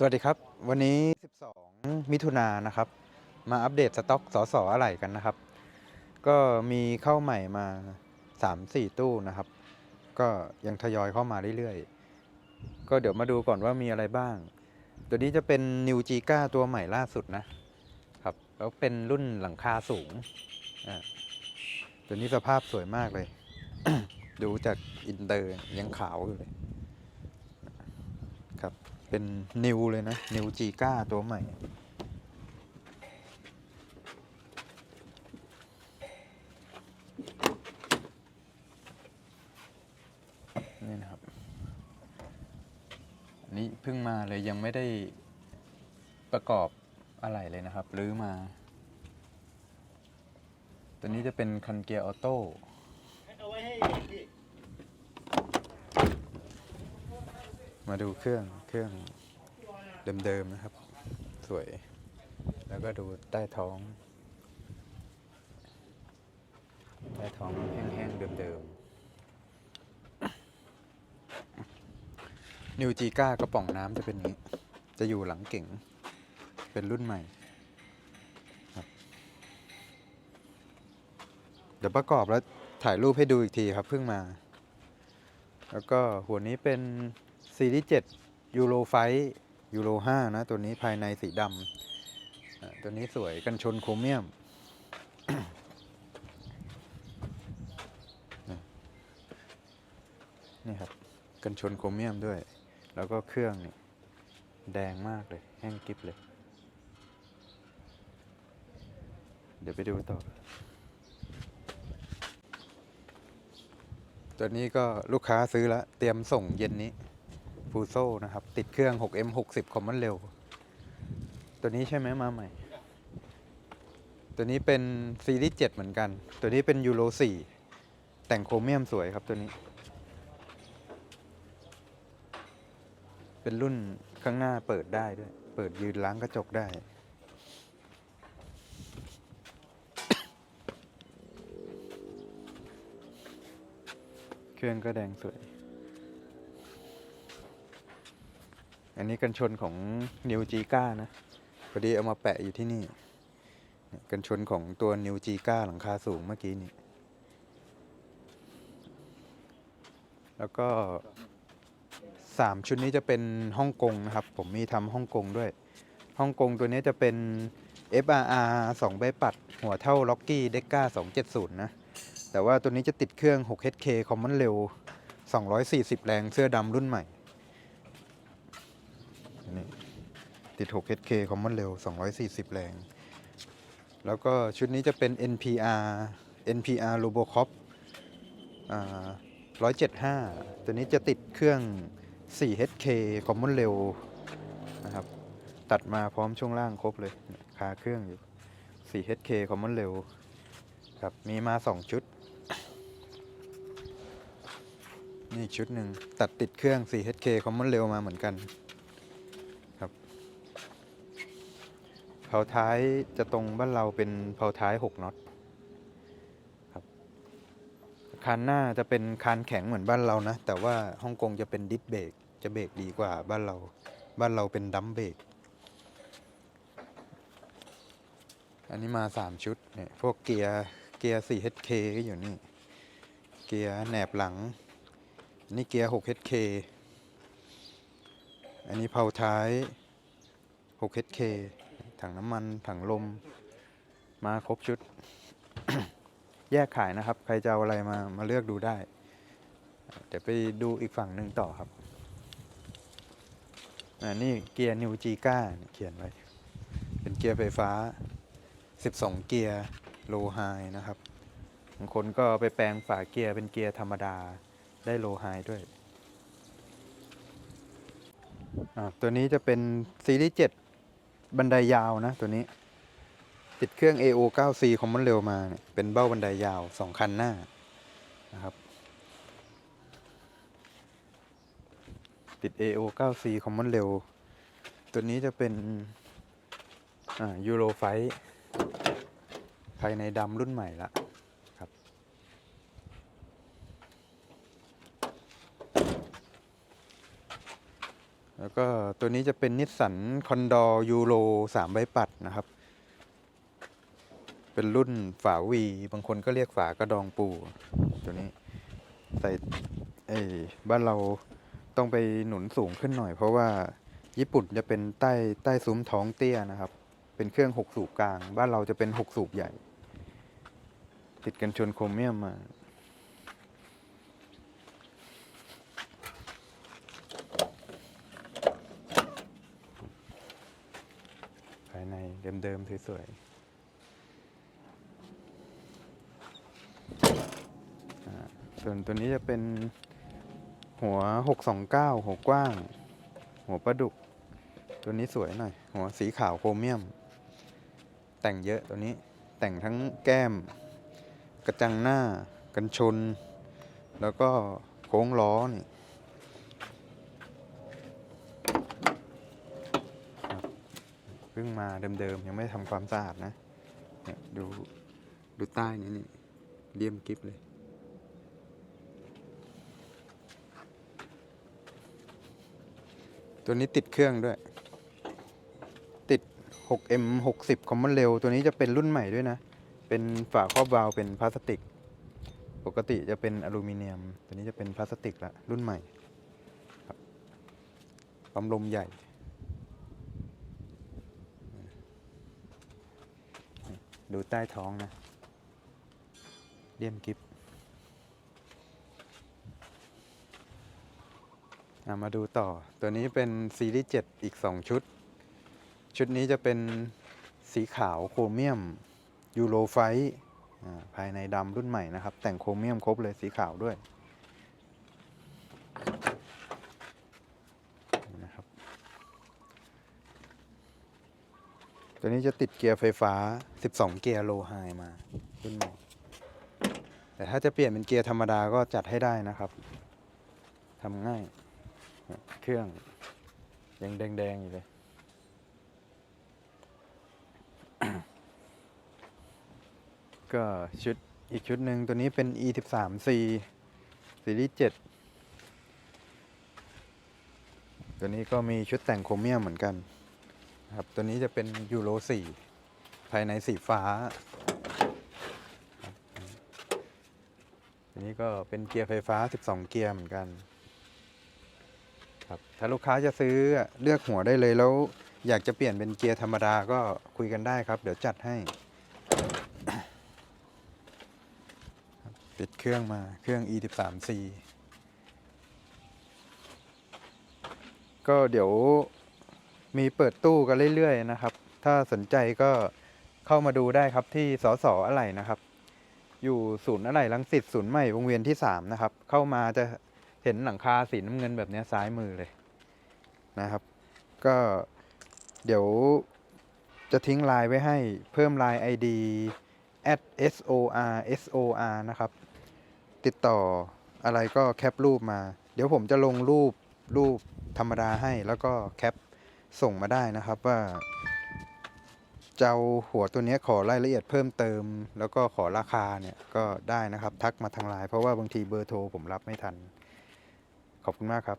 สวัสดีครับ วันนี้ 12 มิถุนายนนะครับ มาอัปเดตสต็อกสอสออะไหล่กันนะครับ ก็มีเข้าใหม่มา 3-4 ตู้นะครับ ก็ยังทยอยเข้ามาเรื่อยๆ ก็เดี๋ยวมาดูก่อนว่ามีอะไรบ้าง ตัวนี้จะเป็น New g ก้าตัวใหม่ล่าสุดนะครับ แล้วเป็นรุ่นหลังคาสูงอ่าตัวนี้สภาพสวยมากเลย ดูจากอินเตอร์ยังขาวอยู่เลย เป็นนิวเลยนะ นิวจีก้าตัวใหม่ นี่นะครับ อันนี้เพิ่งมาเลยยังไม่ได้ประกอบอะไรเลยนะครับรื้อมา ตัวนี้จะเป็นคันเกียร์ออโต้เอาไว้ให้พี่ มาดูเครื่องเครื่องเดิมๆนะครับ สวย แล้วก็ดูใต้ท้อง ใต้ท้องแห้งๆเดิมๆนิวจีก้ากระป๋องน้ำจะเป็นนี้ จะอยู่หลังเก่ง เป็นรุ่นใหม่ครับเดี๋ยวประกอบแล้วถ่ายรูปให้ดูอีกทีครับเพิ่งมา แล้วก็หัวนี้เป็น ซีรีส์7ยูโรไฟยูโร5นะ ตัวนี้ภายในสีดำตัวนี้สวยกันชนโครเมียม นี่นี่ครับ กันชนโครเมียมด้วย แล้วก็เครื่องนี่แดงมากเลย แห้งกริบเลย เดี๋ยวไปดูต่อ ตัวนี้ก็ลูกค้าซื้อแล้ว เตรียมส่งเย็นนี้ ฟูโซนะครับ ติดเครื่อง 6M 60คอมมอนเร็วตัวนี้ใช่ไหมมาใหม่ ตัวนี้เป็นซีรีส์7เหมือนกัน ตัวนี้เป็นยูโร4แต่งโครเมียมสวยครับตัวนี้ เป็นรุ่นข้างหน้าเปิดได้ด้วย เปิดยืนล้างกระจกได้เครื่องก็แดงสวย อันนี้กันชนของนิวจีก้านะพอดีเอามาแปะอยู่ที่นี่ กันชนของตัวนิวจีก้าหลังคาสูงเมื่อกี้นี่ แล้วก็สามชุดนี้จะเป็นฮ่องกงนะครับ ผมมีทำฮ่องกงด้วยฮ่องกงตัวนี้จะเป็น FRR 2ใบปัด หัวเท่าล็อกกี้เด็กก้า270 นะ แต่ว่าตัวนี้จะติดเครื่อง 6HK Common เร็ว 240 แรงเสื้อดำรุ่นใหม่อันนี่ ติด 6HK Common เร็ว240 แรง แล้วก็ชุดนี้จะเป็น NPR NPR Robocop 175 ตัวนี้จะติดเครื่อง 4HK Common เร็วนะครับ ตัดมาพร้อมช่วงล่างครบเลยคาเครื่องอยู่ 4HK Common เร็วครับ มีมา 2 ชุด นี่ชุดหนึ่งตัดติดเครื่อง 4HK Common เร็วมาเหมือนกัน ครับ เผาท้ายจะตรงบ้านเราเป็นเผาท้าย 6น็อตครับคันหน้าจะเป็นคานแข็งเหมือนบ้านเรานะ แต่ว่าฮ่องกงจะเป็นดิสเบรกจะเบรกดีกว่าบ้านเรา บ้านเราเป็นดัมเบรกอันนี้มา 3 ชุดเนี่ยพวกเกียร์เกียร์ 4HK ก็อยู่นี่ เกียร์แหนบหลังนนี้เกียร์ 6HK อันนี้เผาท้าย 6HK ถังน้ำมัน ถังลม มาครบชุด แยกขายนะครับ ใครจะเอาอะไรมามาเลือกดูได้ เดี๋ยวไปดูอีกฝั่งหนึ่งต่อครับอ่านี่เกียร์นิวจีก้าเขียนไว้ เป็นเกียร์ไฟฟ้า 12 เกียร์โลไฮนะครับบางคนก็ไปแปลงฝาเกียร์เป็นเกียร์ธรรมดาได้โลไฮด้วย ตัวนี้จะเป็นซีรีส์7 บันไดยาวนะตัวนี้ ติดเครื่อง AO 9C คอมมอนเรลมาเนี่ยเป็นเบ้าบันไดยาวสองคันหน้านะครับ ติด AO 9C คอมมอนเรลตัวนี้จะเป็นอ่ายูโรไฟภายในดำรุ่นใหม่ละครับ แล้วก็ตัวนี้จะเป็นนิสสันคอนดอร์ยูโรสามใบปัดนะครับ เป็นรุ่นฝาวี บางคนก็เรียกฝากระดองปู ตัวนี้ใส่เอ้บ้านเราต้องไปหนุนสูงขึ้นหน่อย เพราะว่าญี่ปุ่นจะเป็นใต้ใต้ซุ้มท้องเตี้ยนะครับ เป็นเครื่องหกสูบกลาง บ้านเราจะเป็นหกสูบใหญ่ ติดกันชนโครเมียมมา ภายใน เดิมๆสวยๆส่วนตัวนี้จะเป็นหัว 629 หัวกว้าง หัวปลาดุก ตัวนี้สวยหน่อย หัวสีขาวโครเมียม แต่งเยอะตัวนี้แต่งทั้งแก้ม กระจังหน้า กันชน แล้วก็โค้งล้อนี่ พิ่งมาเดิมๆ ยังไม่ได้ทำความสะอาดนะเนี่ยดูดูใต้นี้นี่เลี่ยมกิฟเลย ตัวนี้ติดเครื่องด้วย ติด 6M 60 Common Rail ตัวนี้จะเป็นรุ่นใหม่ด้วยนะ เป็นฝาครอบวาล์วเป็นพลาสติก ปกติจะเป็นอลูมิเนียม ตัวนี้จะเป็นพลาสติกละรุ่นใหม่ครับปั๊มลมใหญ่ ดูใต้ท้องนะเลี่ยมกิฟมาดูต่อตัวนี้เป็นซีรีส์7อีก 2 ชุด ชุดนี้จะเป็นสีขาวโครเมียมยูโรไฟภายในดำรุ่นใหม่นะครับ แต่งโครเมียมครบเลยสีขาวด้วยนี่นะครับ ตัวนี้จะติดเกียร์ไฟฟ้า 12 เกียร์โลไฮมารุ่นใหม่แต่ถ้าจะเปลี่ยนเป็นเกียร์ธรรมดาก็จัดให้ได้นะครับทำง่าย เครื่องยังแดงๆอยู่เลยก็ชุดอีกชุดหนึ่งตัวนี้เป็น e 1 3 c ซีรีส์7ตัวนี้ก็มีชุดแต่งโครเมียมเหมือนกัน ครับ ตัวนี้จะเป็นยูโร4ภายในสีฟ้าตัวนี้ก็เป็นเกียร์ไฟฟ้า 12 เกียร์เหมือนกัน ครับ ถ้าลูกค้าจะซื้อเลือกหัวได้เลยแล้วอยากจะเปลี่ยนเป็นเกียร์ธรรมดาก็คุยกันได้ครับ เดี๋ยวจัดให้ครับติดเครื่องมาเครื่อง e 1 3 c ก็เดี๋ยว มีเปิดตู้กันเรื่อยๆนะครับ ถ้าสนใจก็เข้ามาดูได้ครับที่สสอะไหล่นะครับ อยู่ศูนย์อะไหล่ลังสิตศูนย์ใหม่วงเวียนที่สามนะครับ เข้ามาจะเห็นหลังคาสีน้ำเงินแบบนี้ซ้ายมือเลยนะครับ ก็เดี๋ยวจะทิ้งไลน์ไว้ให้เพิ่มไลน์ ID at sor sor นะครับ ติดต่ออะไรก็แคปรูปมา เดี๋ยวผมจะลงรูปรูปธรรมดาให้แล้วก็แคป ส่งมาได้นะครับว่าจะเอาหัวตัวนี้ขอรายละเอียดเพิ่มเติม แล้วก็ขอราคาเนี่ยก็ได้นะครับ ทักมาทางไลน์เพราะว่าบางทีเบอร์โทรผมรับไม่ทัน ขอบคุณมากครับ